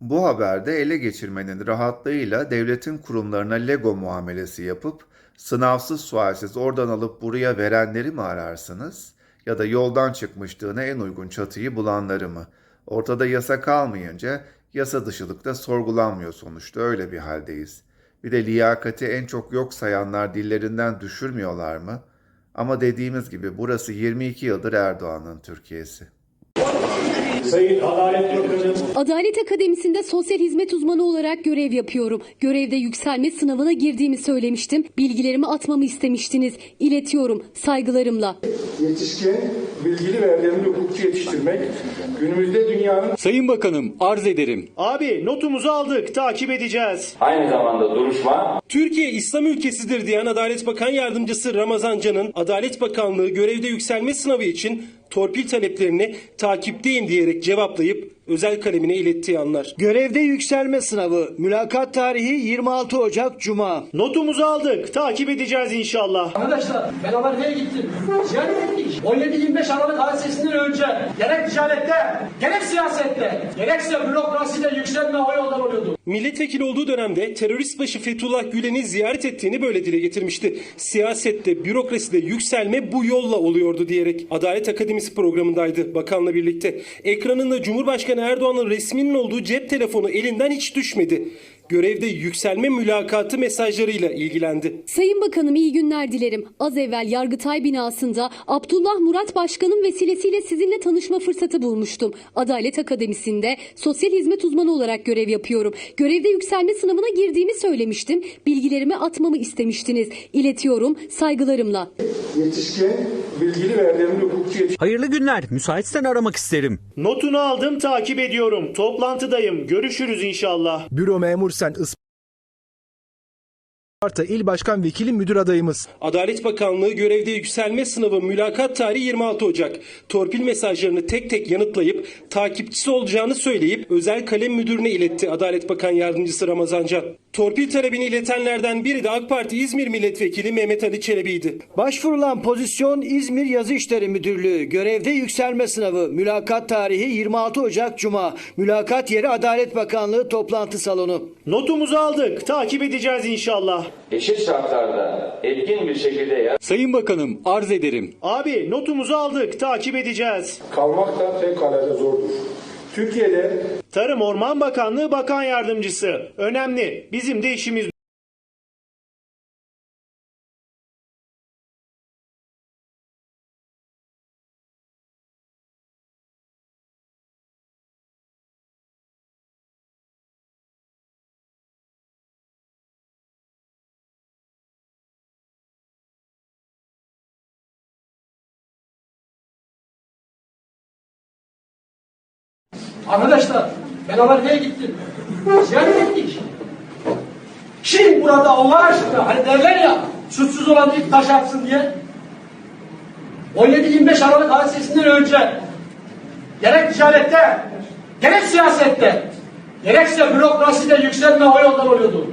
Bu haberde ele geçirmenin rahatlığıyla devletin kurumlarına Lego muamelesi yapıp sınavsız sualsiz oradan alıp buraya verenleri mi ararsınız? Ya da yoldan çıkmışlığına en uygun çatıyı bulanları mı? Ortada yasa kalmayınca yasa dışılıkta sorgulanmıyor sonuçta öyle bir haldeyiz. Bir de liyakati en çok yok sayanlar dillerinden düşürmüyorlar mı? Ama dediğimiz gibi burası 22 yıldır Erdoğan'ın Türkiye'si. Sayın Adalet Bakanı Adalet Akademisi'nde sosyal hizmet uzmanı olarak görev yapıyorum. Görevde yükselme sınavına girdiğimi söylemiştim. Bilgilerimi atmamı istemiştiniz. İletiyorum saygılarımla. yetişkin, bilgili ve erdemli hukukçu yetiştirmek günümüzde dünyanın Sayın Bakanım arz ederim. Abi notumuzu aldık takip edeceğiz. Aynı zamanda duruşma Türkiye İslam ülkesidir diyen Adalet Bakan Yardımcısı Ramazan Can'ın Adalet Bakanlığı görevde yükselme sınavı için torpil taleplerini takipteyim diyerek cevaplayıp özel kalemine ilettiği anlar. Görevde yükselme sınavı. Mülakat tarihi 26 Ocak Cuma. Notumuzu aldık takip edeceğiz inşallah. Arkadaşlar ben Amerika'ya gittim. Ziyaret ettik. 17-25 Aralık hadisesinden önce gerek ticarette, gerek siyasette, gerekse bürokraside yükselme o yoldan oluyordu. Milletvekili olduğu dönemde terörist başı Fethullah Gülen'i ziyaret ettiğini böyle dile getirmişti. Siyasette, bürokraside yükselme bu yolla oluyordu diyerek Adalet Akademisi programındaydı bakanla birlikte. Ekranında Cumhurbaşkanı Erdoğan'ın resminin olduğu cep telefonu elinden hiç düşmedi. Görevde yükselme mülakatı mesajlarıyla ilgilendi. Sayın Bakanım iyi günler dilerim. Az evvel Yargıtay binasında Abdullah Murat Başkan'ın vesilesiyle sizinle tanışma fırsatı bulmuştum. Adalet Akademisi'nde sosyal hizmet uzmanı olarak görev yapıyorum. Görevde yükselme sınavına girdiğimi söylemiştim. Bilgilerimi atmamı istemiştiniz. İletiyorum saygılarımla. yetişkin, bilgili ve erdemli hukukçu Hayırlı günler. Müsaitsen aramak isterim. Notunu aldım takip ediyorum. Toplantıdayım. Görüşürüz inşallah. Büro Memur Sen Isparta İl Başkan Vekili Müdür Adayımız. Adalet Bakanlığı görevde yükselme sınavı mülakat tarihi 26 Ocak. Torpil mesajlarını tek tek yanıtlayıp takipçisi olacağını söyleyip özel kalem müdürüne iletti Adalet Bakan Yardımcısı Ramazan Can. Torpil talebini iletenlerden biri de AK Parti İzmir Milletvekili Mehmet Ali Çelebi'ydi. Başvurulan pozisyon İzmir Yazı İşleri Müdürlüğü. Görevde yükselme sınavı. Mülakat tarihi 26 Ocak Cuma. Mülakat yeri Adalet Bakanlığı toplantı salonu. Notumuzu aldık. Takip edeceğiz inşallah. eşit şartlarda etkin bir şekilde yer Sayın Bakanım arz ederim. Abi notumuzu aldık. Takip edeceğiz. kalmak da fevkalade zordur. Türkiye'de Tarım Orman Bakanlığı Bakan Yardımcısı. Önemli. Bizim de işimiz Arkadaşlar ben Amerika'ya gittim. Ziyaret ettik. Kim burada Allah aşkına hani derler ya suçsuz olan ilk taş atsın diye 17-25 Aralık hadisesinden önce gerek ticarette, gerek siyasette, gerekse bürokraside yükselme o yoldan oluyordu.